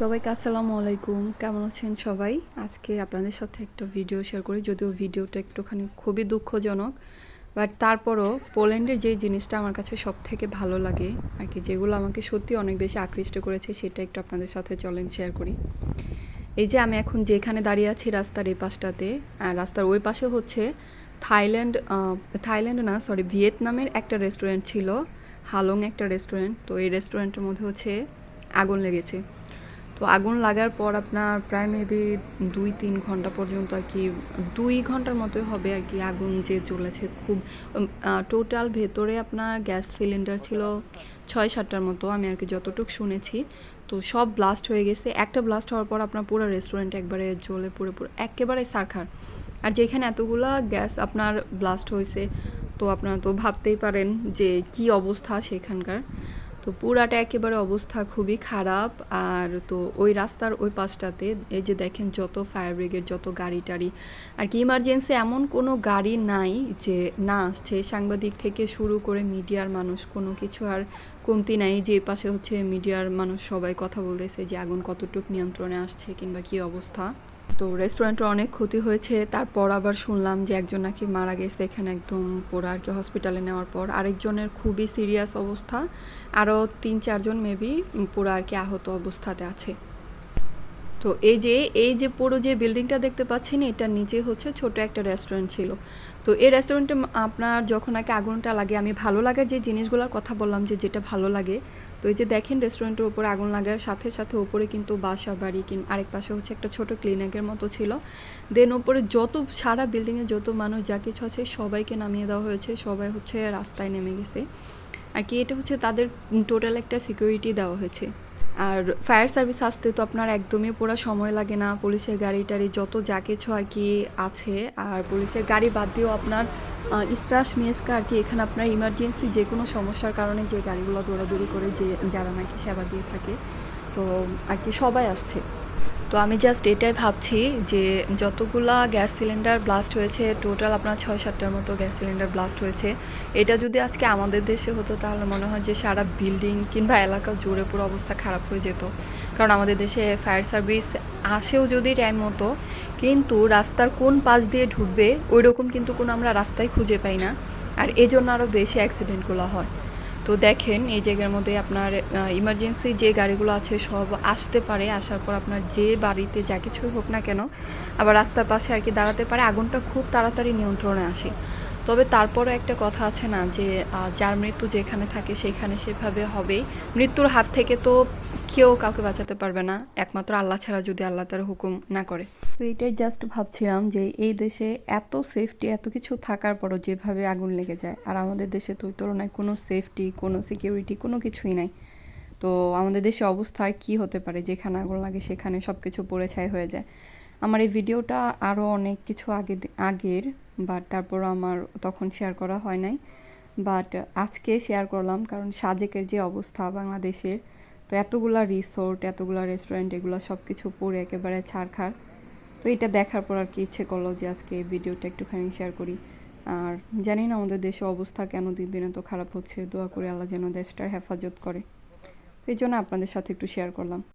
সবাইকে আসসালামু আলাইকুম। কেমন আছেন সবাই? আজকে আপনাদের সাথে একটা ভিডিও শেয়ার করি। যদিও ভিডিওটা একটুখানি খুবই দুঃখজনক বাট তারপরও পোল্যান্ডের যে জিনিসটা আমার কাছে সব থেকে ভালো লাগে, আর কি, যেগুলো আমাকে সত্যি অনেক বেশি আকৃষ্ট করেছে, সেটা একটু আপনাদের সাথে চলেন শেয়ার করি। এই যে আমি এখন যেখানে দাঁড়িয়ে আছি রাস্তার এই পাশটাতে আর রাস্তার ওই পাশে হচ্ছে থাইল্যান্ড থাইল্যান্ড না সরি ভিয়েতনামের একটা রেস্টুরেন্ট ছিল, হালং একটা রেস্টুরেন্ট তো এই রেস্টুরেন্টের মধ্যে হচ্ছে আগুন লেগেছে। তো আগুন লাগার পর আপনার প্রায় মেবি দুই, তিন ঘণ্টা পর্যন্ত আর কি, দুই ঘণ্টার মতোই হবে আর কি আগুন যে জ্বলেছে খুব টোটাল ভেতরে আপনার গ্যাস সিলিন্ডার ছিল ছয়, সাতটার মতো আমি আর কি যতটুকু শুনেছি। তো সব ব্লাস্ট হয়ে গেছে। একটা ব্লাস্ট হওয়ার পর আপনার পুরো রেস্টুরেন্ট একবারে জ্বলে পুরো পুরো একেবারে সারখার। আর যেখানে এতগুলা গ্যাস আপনার ব্লাস্ট হয়েছে, তো আপনারা তো ভাবতেই পারেন যে কি অবস্থা সেখানকার। তো পুরাটা একেবারে অবস্থা খুবই খারাপ। আর তো ওই রাস্তার ওই পাশটাতে এই যে দেখেন যত ফায়ার ব্রিগেড যত গাড়ি টাড়ি, আর কি ইমার্জেন্সি এমন কোনো গাড়ি নাই যে না আসছে। সাংবাদিক থেকে শুরু করে মিডিয়ার মানুষ কোনো কিছু আর কমতি নাই। যে পাশে হচ্ছে মিডিয়ার মানুষ সবাই কথা বলতেছে যে আগুন কতটুকু নিয়ন্ত্রণে আসছে কিংবা কি অবস্থা। তো রেস্টুরেন্টের অনেক ক্ষতি হয়েছে। তারপর আবার শুনলাম যে একজন নাকি মারা গেছে এখানে একদম পুরো আর কি হসপিটালে নেওয়ার পর। আরেকজনের খুবই সিরিয়াস অবস্থা। আরও তিন, চারজন মেবি পুরো আর কি আহত অবস্থাতে আছে। তো এই যে এই যে পুরো যে বিল্ডিংটা দেখতে পাচ্ছেন এটার নিচে হচ্ছে ছোট একটা রেস্টুরেন্ট ছিল। তো এই রেস্টুরেন্টে আপনার যখন নাকি আগুনটা লাগে, আমি ভালো লাগার যে জিনিসগুলোর কথা বললাম যে যেটা ভালো লাগে তো এই যে দেখেন রেস্টুরেন্টের উপরে আগুন লাগার সাথে সাথে উপরে কিন্তু বাসা বাড়ি আরেক পাশে হচ্ছে একটা ছোট ক্লিনিকের মতো ছিল। দেন ওপরে যত, সারা বিল্ডিংয়ে যত মানুষ যা কিছু আছে সবাইকে নামিয়ে দেওয়া হয়েছে, সবাই হচ্ছে রাস্তায় নেমে গেছে। আর কি, এটা হচ্ছে তাদের টোটাল একটা সিকিউরিটি দেওয়া হয়েছে। আর ফায়ার সার্ভিস আসতে তো আপনার একদমই পুরো সময় লাগে না। পুলিশের গাড়ি টাড়ি যত যা কিছু আর কি আছে, আর পুলিশের গাড়ি বাদ দিয়েও আপনার ইস্ট্রাস মেসকা আর কি, এখানে আপনার ইমার্জেন্সি যে কোনো সমস্যার কারণে যে গাড়িগুলো দৌড়াদৌড়ি করে যে যারা নাকি সেবা দিয়ে থাকে, তো আর কি সবাই আসছে। তো আমি জাস্ট এটাই ভাবছি যে যতগুলা গ্যাস সিলিন্ডার ব্লাস্ট হয়েছে টোটাল আপনার ছয় সাতটার মতো গ্যাস সিলিন্ডার ব্লাস্ট হয়েছে। এটা যদি আজকে আমাদের দেশে হতো তাহলে মনে হয় যে সারা বিল্ডিং কিংবা এলাকা জুড়ে পুরো অবস্থা খারাপ হয়ে যেত। কারণ আমাদের দেশে ফায়ার সার্ভিস আসেও যদি টাইম মতো কিন্তু রাস্তার কোন পাশ দিয়ে ঢুকবে ওই রকম কিন্তু কোনো আমরা রাস্তায় খুঁজে পাই না। আর এই জন্য আরও বেশি অ্যাক্সিডেন্টগুলো হয়। তো দেখেন, এই জায়গার মধ্যে আপনার ইমার্জেন্সি যে গাড়িগুলো আছে সব আসতে পারে, আসার পর আপনার যে বাড়িতে যা কিছুই হোক না কেন, আবার রাস্তার পাশে আর কি দাঁড়াতে পারে, আগুনটা খুব তাড়াতাড়ি নিয়ন্ত্রণে আসে। তবে তারপরও একটা কথা আছে না যে যার মৃত্যু যেখানে থাকে সেখানে সেভাবে হবেই। মৃত্যুর হাত থেকে তো কেউ কাউকে বাঁচাতে পারবে না। একমাত্র আল্লাহ ছাড়া যদি আল্লাহ তার হুকুম না করে। তো এইটাই জাস্ট ভাবছিলাম যে, এই দেশে এত সেফটি এত কিছু থাকার পরও যেভাবে আগুন লেগে যায়, আর আমাদের দেশে তো তুলনায় কোনো সেফটি কোনো সিকিউরিটি কোনো কিছুই নাই। তো আমাদের দেশে অবস্থা আর কী হতে পারে? যেখানে আগুন লাগে সেখানে সব কিছু পড়ে ছাই হয়ে যায়। আমার এই ভিডিওটা আরও অনেক কিছু আগে আগের বাট তারপর আমার তখন শেয়ার করা হয় নাই। বাট আজকে শেয়ার করলাম কারণ সাজেকের যে অবস্থা বাংলাদেশের, তো এতগুলা রিসোর্ট এতগুলা রেস্টুরেন্ট এগুলো সব কিছু পড়ে একেবারে ছাড়খাড় তো এটা দেখার পর আর কি ইচ্ছে করল যে আজকে এই ভিডিওটা একটুখানি শেয়ার করি। আর জানি না আমাদের দেশে অবস্থা কেন দিন দিন এত খারাপ হচ্ছে, দোয়া করে আল্লাহ যেন দেশটার হেফাজত করে। এই জন্য আপনাদের সাথে একটু শেয়ার করলাম।